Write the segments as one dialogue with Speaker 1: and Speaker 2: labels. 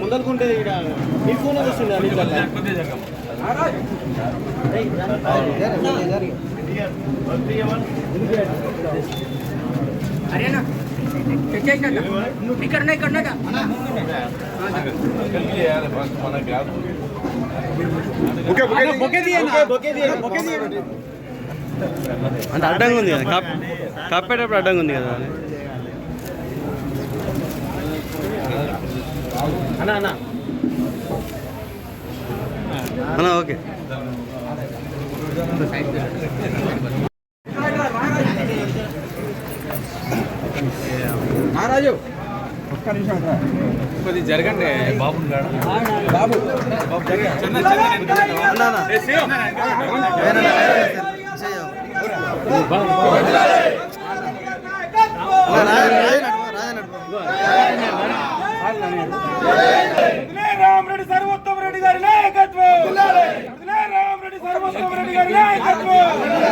Speaker 1: ముందరుకుంటే ఇక్కడ మీ ఫోన్ వస్తుంది
Speaker 2: తెచ్చేసినట్ట ఇక్కడ ఇక్కడ
Speaker 3: అంటే అడ్డంగా ఉంది కదా కప్ కప్పేటప్పుడు అడ్డంగా ఉంది కదా.
Speaker 1: అన్న. అన్న
Speaker 3: ఓకే.
Speaker 1: మహారాజు.
Speaker 4: కొద్ది జరగండి బాబు.
Speaker 1: బాబు.
Speaker 4: రామరెడ్డి సర్వోత్తమ రెడ్డి గారి. నాయకత్వం రామరెడ్డి ముందు రెడ్డి గారి నాయకత్వం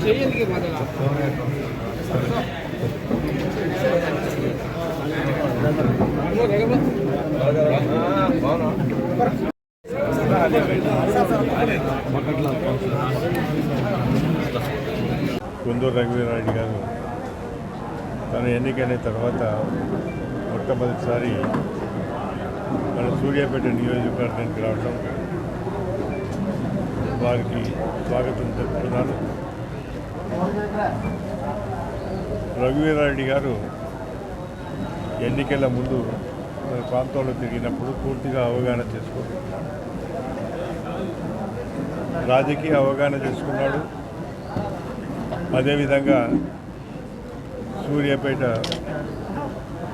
Speaker 4: జై కాంగ్రెస్
Speaker 3: నాకంటే
Speaker 5: రఘువీరారెడ్డి గారు తను ఎన్నికైన తర్వాత మొట్టమొదటిసారి మన సూర్యాపేట నియోజకవర్గానికి రావడం వారికి స్వాగతం చెప్తున్నాను రఘువీరారెడ్డి గారు ఎన్నికల ముందు మన ప్రాంతంలో తిరిగినప్పుడు పూర్తిగా అవగాహన చేసుకుంటున్నాడు రాజకీయ అవగాహన చేసుకున్నాడు. అదేవిధంగా సూర్యాపేట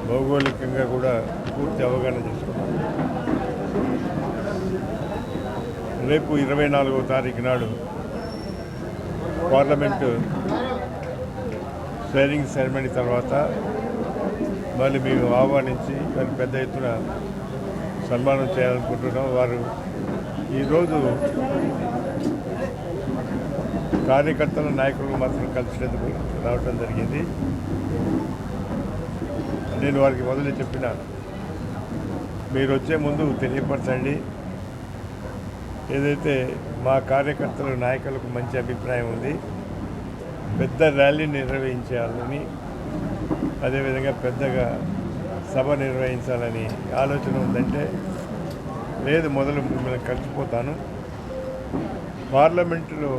Speaker 5: భౌగోళికంగా కూడా పూర్తి అవగాహన చేసుకున్నాం. రేపు ఇరవై నాలుగవ తారీఖు నాడు పార్లమెంటు స్వేరింగ్ సెరమనీ తర్వాత మళ్ళీ మేము ఆహ్వానించి మరి పెద్ద ఎత్తున సన్మానం చేయాలనుకుంటున్నాం. వారు ఈరోజు కార్యకర్తల నాయకులు మాత్రం కలిసినందుకు రావడం జరిగింది. నేను వారికి మొదలు చెప్పినాను మీరు వచ్చే ముందు తెలియపరచండి. ఏదైతే మా కార్యకర్తల నాయకులకు మంచి అభిప్రాయం ఉంది పెద్ద ర్యాలీ నిర్వహించాలని అదేవిధంగా పెద్దగా సభ నిర్వహించాలని ఆలోచన ఉందంటే లేదు మొదలు మిమ్మల్ని కలిసిపోతాను. పార్లమెంటులో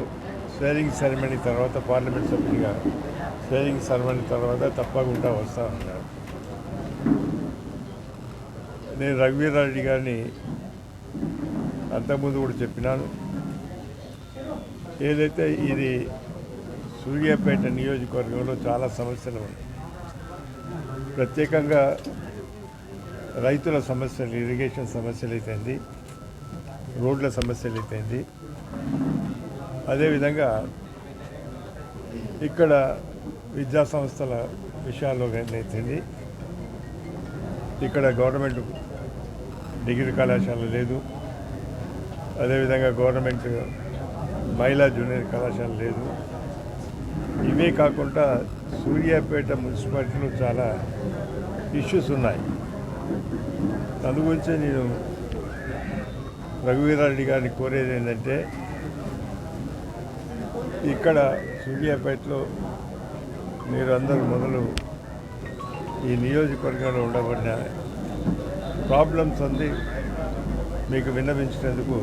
Speaker 5: స్వేరింగ్ సెరమనీ తర్వాత పార్లమెంట్ సభ్యుడిగా. స్వేరింగ్ సెరమనీ తర్వాత తప్పకుండా వస్తా ఉన్నాడు. నేను రఘువీరారెడ్డి గారిని అంతకుముందు కూడా చెప్పినాను. ఏదైతే ఇది సూర్యాపేట నియోజకవర్గంలో చాలా సమస్యలు ఉన్నాయి. ప్రత్యేకంగా రైతుల సమస్యలు ఇరిగేషన్ సమస్యలు అయితేంది రోడ్ల సమస్యలు అయితేంది అదేవిధంగా ఇక్కడ విద్యా సంస్థల విషయాల్లో అయితేంది ఇక్కడ గవర్నమెంట్ డిగ్రీ కళాశాల లేదు. అదేవిధంగా గవర్నమెంట్ మహిళా జూనియర్ కళాశాల లేదు. ఇవే కాకుండా సూర్యాపేట మున్సిపాలిటీలో చాలా ఇష్యూస్ ఉన్నాయి. అందు గురించి నేను రఘువీరారెడ్డి గారిని కోరేది ఏంటంటే ఇక్కడ సూర్యాపేటలో మీరు అందరూ మొదలు ఈ నియోజకవర్గంలో ఉండబడిన ప్రాబ్లమ్స్ అంది మీకు విన్నవించినందుకు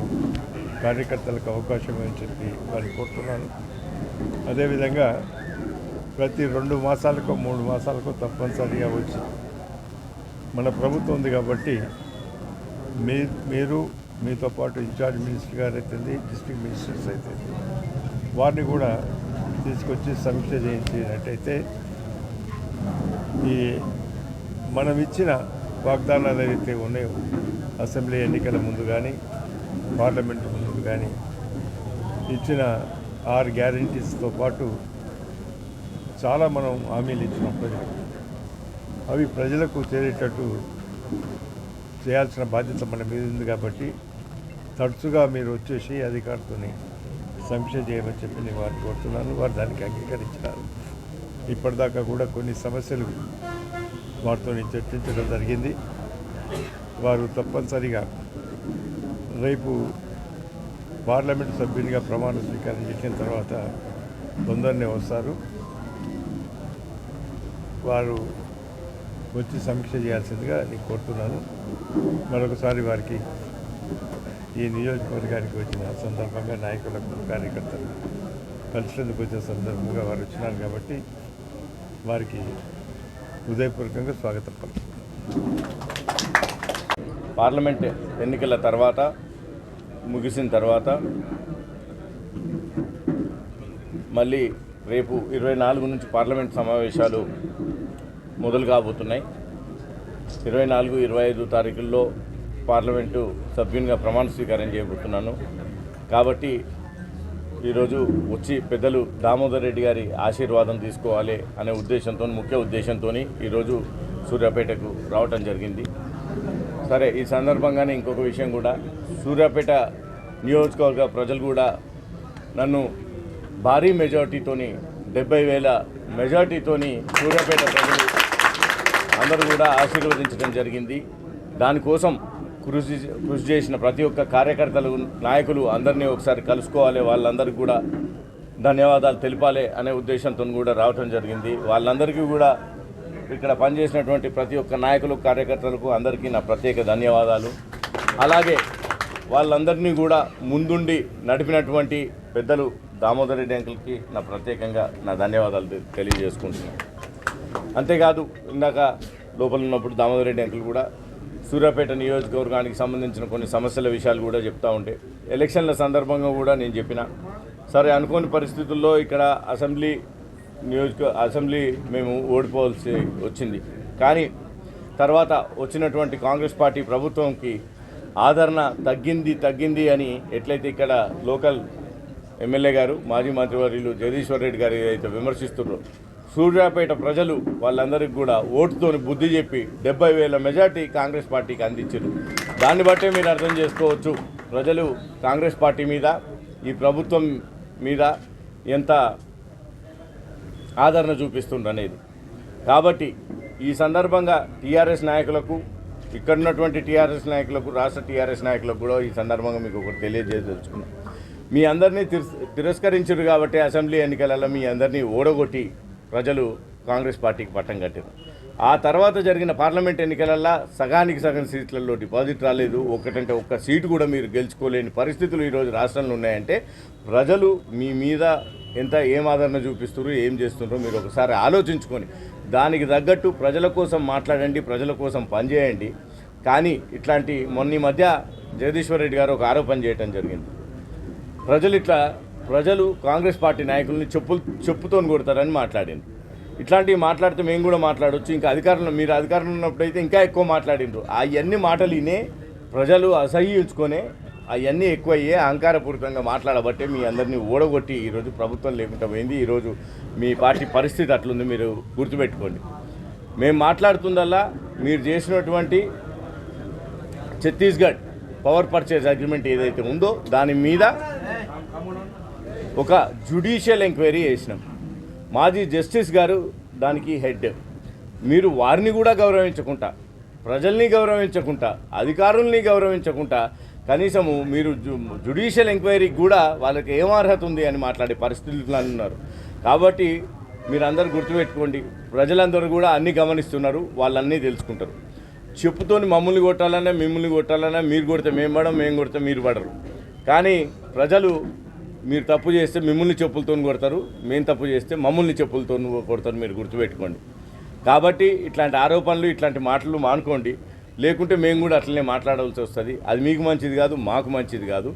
Speaker 5: కార్యకర్తలకు అవకాశం అని చెప్పి వారిని కోరుతున్నాను. అదేవిధంగా ప్రతి రెండు మాసాలకు మూడు మాసాలకు తప్పనిసరిగా వచ్చి మన ప్రభుత్వం ఉంది కాబట్టి మీ మీరు మీతో పాటు ఇన్ఛార్జ్ మినిస్టర్ గారు అయితే డిస్ట్రిక్ట్ మినిస్టర్స్ అయితే వారిని కూడా తీసుకొచ్చి సమీక్ష చేయించినట్టయితే ఈ మనం ఇచ్చిన వాగ్దానాలు ఏవైతే ఉన్నాయో అసెంబ్లీ ఎన్నికల ముందు కానీ పార్లమెంట్ ముందు కానీ ఇచ్చిన ఆరు గ్యారంటీస్తో పాటు చాలా మనం హామీలు ఇచ్చినాం ప్రజలకు. అవి ప్రజలకు చేరేటట్టు చేయాల్సిన బాధ్యత మన మీద ఉంది కాబట్టి తరచుగా మీరు వచ్చేసి అధికారితోని సమీక్ష చేయమని చెప్పి నేను వారిని కోరుతున్నాను. వారు దానికి అంగీకరించినారు. ఇప్పటిదాకా కూడా కొన్ని సమస్యలు వారితో చర్చించడం జరిగింది. వారు తప్పనిసరిగా రేపు పార్లమెంటు సభ్యునిగా ప్రమాణ స్వీకారం చేసిన తర్వాత తొందరనే వస్తారు. వారు వచ్చి సమీక్ష చేయాల్సిందిగా నేను కోరుతున్నాను. మరొకసారి వారికి ఈ నియోజకవర్గానికి వచ్చిన సందర్భంగా నాయకులకు కార్యకర్తలు కలిసినందుకు వచ్చిన సందర్భంగా వారు వచ్చినారు కాబట్టి వారికి హృదయపూర్వకంగా స్వాగతం
Speaker 6: పార్లమెంట్ ఎన్నికల తర్వాత ముగిసిన తర్వాత మళ్ళీ రేపు ఇరవై నాలుగు నుంచి పార్లమెంట్ సమావేశాలు మొదలు కాబోతున్నాయి. ఇరవై నాలుగు ఇరవై ఐదు తారీఖుల్లో పార్లమెంటు సభ్యునిగా ప్రమాణ స్వీకారం చేయబోతున్నాను. కాబట్టి ఈరోజు వచ్చి పెద్దలు దామోదర్ రెడ్డి గారి ఆశీర్వాదం తీసుకోవాలి అనే ఉద్దేశంతో ముఖ్య ఉద్దేశంతో ఈరోజు సూర్యాపేటకు రావటం జరిగింది. సరే ఈ సందర్భంగానే ఇంకొక విషయం కూడా. సూర్యాపేట నియోజకవర్గ ప్రజలు కూడా నన్ను భారీ మెజార్టీతోని డెబ్బై వేల మెజార్టీతోని సూర్యాపేట ప్రజలు అందరూ కూడా ఆశీర్వదించడం జరిగింది. దానికోసం కృషి కృషి చేసిన ప్రతి ఒక్క కార్యకర్తలు నాయకులు అందరినీ ఒకసారి కలుసుకోవాలి. వాళ్ళందరికీ కూడా ధన్యవాదాలు తెలిపాలి అనే ఉద్దేశంతో కూడా రావటం జరిగింది. వాళ్ళందరికీ కూడా ఇక్కడ పనిచేసినటువంటి ప్రతి ఒక్క నాయకులు కార్యకర్తలకు అందరికీ నా ప్రత్యేక ధన్యవాదాలు. అలాగే వాళ్ళందరినీ కూడా ముందుండి నడిపినటువంటి పెద్దలు దామోదర్ రెడ్డి అంకుల్కి నా ప్రత్యేకంగా నా ధన్యవాదాలు తె- తెలియజేసుకుంటున్నాను. అంతేకాదు ఇందాక లోపల ఉన్నప్పుడు దామోదర్ రెడ్డి అంకుల్ కూడా సూర్యాపేట నియోజకవర్గానికి సంబంధించిన కొన్ని సమస్యల విషయాలు కూడా చెప్తా ఉంటే ఎలక్షన్ల సందర్భంగా కూడా నేను చెప్పిన సరే అనుకోని పరిస్థితుల్లో ఇక్కడ అసెంబ్లీ నియోజక అసెంబ్లీ మేము ఓడిపోవాల్సి వచ్చింది. కానీ తర్వాత వచ్చినటువంటి కాంగ్రెస్ పార్టీ ప్రభుత్వంకి ఆదరణ తగ్గింది తగ్గింది అని ఎట్లయితే ఇక్కడ లోకల్ ఎమ్మెల్యే గారు మాజీ మంత్రివర్యులు జగదీశ్వర్ రెడ్డి గారు ఏదైతే విమర్శిస్తున్నారో సూర్యాపేట ప్రజలు వాళ్ళందరికీ కూడా ఓటుతోని బుద్ధి చెప్పి డెబ్బై వేల మెజార్టీ కాంగ్రెస్ పార్టీకి అందించారు. దాన్ని బట్టే మీరు అర్థం చేసుకోవచ్చు ప్రజలు కాంగ్రెస్ పార్టీ మీద ఈ ప్రభుత్వం మీద ఎంత ఆదరణ చూపిస్తుండనేది కాబట్టి ఈ సందర్భంగా టీఆర్ఎస్ నాయకులకు ఇక్కడ ఉన్నటువంటి టీఆర్ఎస్ నాయకులకు రాష్ట్ర టీఆర్ఎస్ నాయకులకు కూడా ఈ సందర్భంగా మీకు ఒకటి తెలియజేయదలుచుకున్నాం. మీ అందరినీ తిరస్ తిరస్కరించారు కాబట్టి అసెంబ్లీ ఎన్నికలలో మీ అందరినీ ఓడగొట్టి ప్రజలు కాంగ్రెస్ పార్టీకి పట్టం కట్టారు. ఆ తర్వాత జరిగిన పార్లమెంట్ ఎన్నికలల్లో సగానికి సగం సీట్లలో డిపాజిట్ రాలేదు. ఒకటంటే ఒక్క సీటు కూడా మీరు గెలుచుకోలేని పరిస్థితులు ఈరోజు రాష్ట్రంలో ఉన్నాయంటే ప్రజలు మీ మీద ఎంత ఏం ఆదరణ చూపిస్తున్నారు ఏం చేస్తున్నారో మీరు ఒకసారి ఆలోచించుకొని దానికి తగ్గట్టు ప్రజల కోసం మాట్లాడండి ప్రజల కోసం పనిచేయండి. కానీ ఇట్లాంటి మొన్న మధ్య జగదీశ్వర్ రెడ్డి గారు ఒక ఆరోపణ చేయడం జరిగింది. ప్రజలు ఇట్లా ప్రజలు కాంగ్రెస్ పార్టీ నాయకుల్ని చెప్పులు చెప్పుతోని కొడతారని మాట్లాడింది ఇట్లాంటివి మాట్లాడితే మేము కూడా మాట్లాడవచ్చు ఇంకా అధికారంలో మీరు అధికారంలో ఉన్నప్పుడైతే ఇంకా ఎక్కువ మాట్లాడిండ్రు. అవన్నీ మాటలు వినే ప్రజలు అసహ్యించుకొని అవన్నీ ఎక్కువయ్యే అహంకారపూరితంగా మాట్లాడబట్టే మీ అందరినీ ఓడగొట్టి ఈరోజు ప్రభుత్వం లేకుండా పోయింది. ఈరోజు మీ పార్టీ పరిస్థితి అట్లుంది మీరు గుర్తుపెట్టుకోండి. మేము మాట్లాడుతుందల్లా మీరు చేసినటువంటి ఛత్తీస్గఢ్ పవర్ పర్చేజ్ అగ్రిమెంట్ ఏదైతే ఉందో దాని మీద ఒక జ్యుడిషియల్ ఎంక్వైరీ చేసినాం. మాజీ జస్టిస్ గారు దానికి హెడ్ మీరు వారిని కూడా గౌరవించకుండా ప్రజల్ని గౌరవించకుండా అధికారుల్ని గౌరవించకుండా కనీసము మీరు జు జుడిషియల్ ఎంక్వైరీకి కూడా వాళ్ళకి ఏం అర్హత ఉంది అని మాట్లాడే పరిస్థితులు ఉన్నారు. కాబట్టి మీరందరూ గుర్తుపెట్టుకోండి ప్రజలందరూ కూడా అన్నీ గమనిస్తున్నారు వాళ్ళన్నీ తెలుసుకుంటారు. చెప్పుతోని మమ్మల్ని కొట్టాలన్నా మిమ్మల్ని కొట్టాలన్నా మీరు కొడితే మేము పడం మేము కొడితే మీరు పడరు. కానీ ప్రజలు మీరు తప్పు చేస్తే మిమ్మల్ని చెప్పులతో కొడతారు మేము తప్పు చేస్తే మమ్మల్ని చెప్పులతో కొడతారు మీరు గుర్తుపెట్టుకోండి. కాబట్టి ఇట్లాంటి ఆరోపణలు ఇట్లాంటి మాటలు మానుకోండి. లేకుంటే మేము కూడా అట్లనే మాట్లాడాల్సి వస్తుంది. అది మీకు మంచిది కాదు మాకు మంచిది కాదు.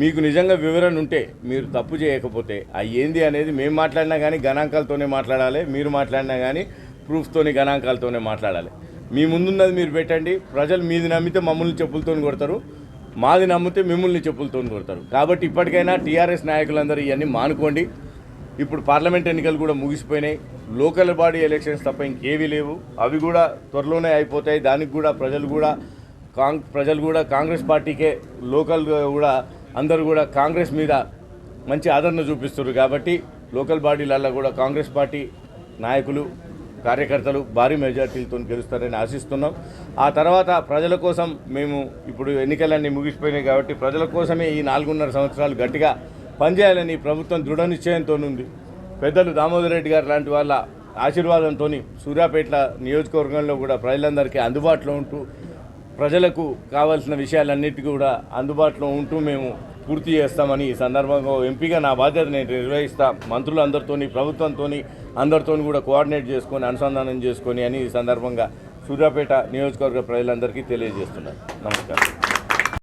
Speaker 6: మీకు నిజంగా వివరణ ఉంటే మీరు తప్పు చేయకపోతే అది ఏంది అనేది మేము మాట్లాడినా కానీ గణాంకాలతోనే మాట్లాడాలి. మీరు మాట్లాడినా కానీ ప్రూఫ్తోని గణాంకాలతోనే మాట్లాడాలి. మీ ముందున్నది మీరు పెట్టండి. ప్రజలు మీది నమ్మితే మమ్మల్ని చెప్పులతో కొడతారు. మాది నమ్మితే మిమ్మల్ని చెప్పులతో కొడతారు. కాబట్టి ఇప్పటికైనా టీఆర్ఎస్ నాయకులందరూ ఇవన్నీ మానుకోండి. ఇప్పుడు పార్లమెంట్ ఎన్నికలు కూడా ముగిసిపోయినాయి. లోకల్ బాడీ ఎలక్షన్స్ తప్ప ఇంకేవీ లేవు. అవి కూడా త్వరలోనే అయిపోతాయి. దానికి కూడా ప్రజలు కూడా కాంగ్ ప్రజలు కూడా కాంగ్రెస్ పార్టీకే లోకల్ కూడా అందరూ కూడా కాంగ్రెస్ మీద మంచి ఆదరణ చూపిస్తున్నారు. కాబట్టి లోకల్ బాడీలల్లో కూడా కాంగ్రెస్ పార్టీ నాయకులు కార్యకర్తలు భారీ మెజార్టీలతో గెలుస్తారని ఆశిస్తున్నాం. ఆ తర్వాత ప్రజల కోసం మేము ఇప్పుడు ఎన్నికలన్నీ ముగిసిపోయినాయి కాబట్టి ప్రజల కోసమే ఈ నాలుగున్నర సంవత్సరాలు గట్టిగా పనిచేయాలని ప్రభుత్వం దృఢ నిశ్చయంతో ఉంది. పెద్దలు దామోదర్ రెడ్డి గారు లాంటి వాళ్ళ ఆశీర్వాదంతో సూర్యాపేట నియోజకవర్గంలో కూడా ప్రజలందరికీ అందుబాటులో ఉంటూ ప్రజలకు కావాల్సిన విషయాలన్నిటి కూడా అందుబాటులో ఉంటూ మేము పూర్తి చేస్తామని ఈ సందర్భంగా ఎంపీగా నా బాధ్యత నేను నిర్వహిస్తా. మంత్రులందరితోని ప్రభుత్వంతో అందరితోని కూడా కోఆర్డినేట్ చేసుకొని అనుసంధానం చేసుకొని అని ఈ సందర్భంగా సూర్యాపేట నియోజకవర్గ ప్రజలందరికీ తెలియజేస్తున్నాను. నమస్కారం.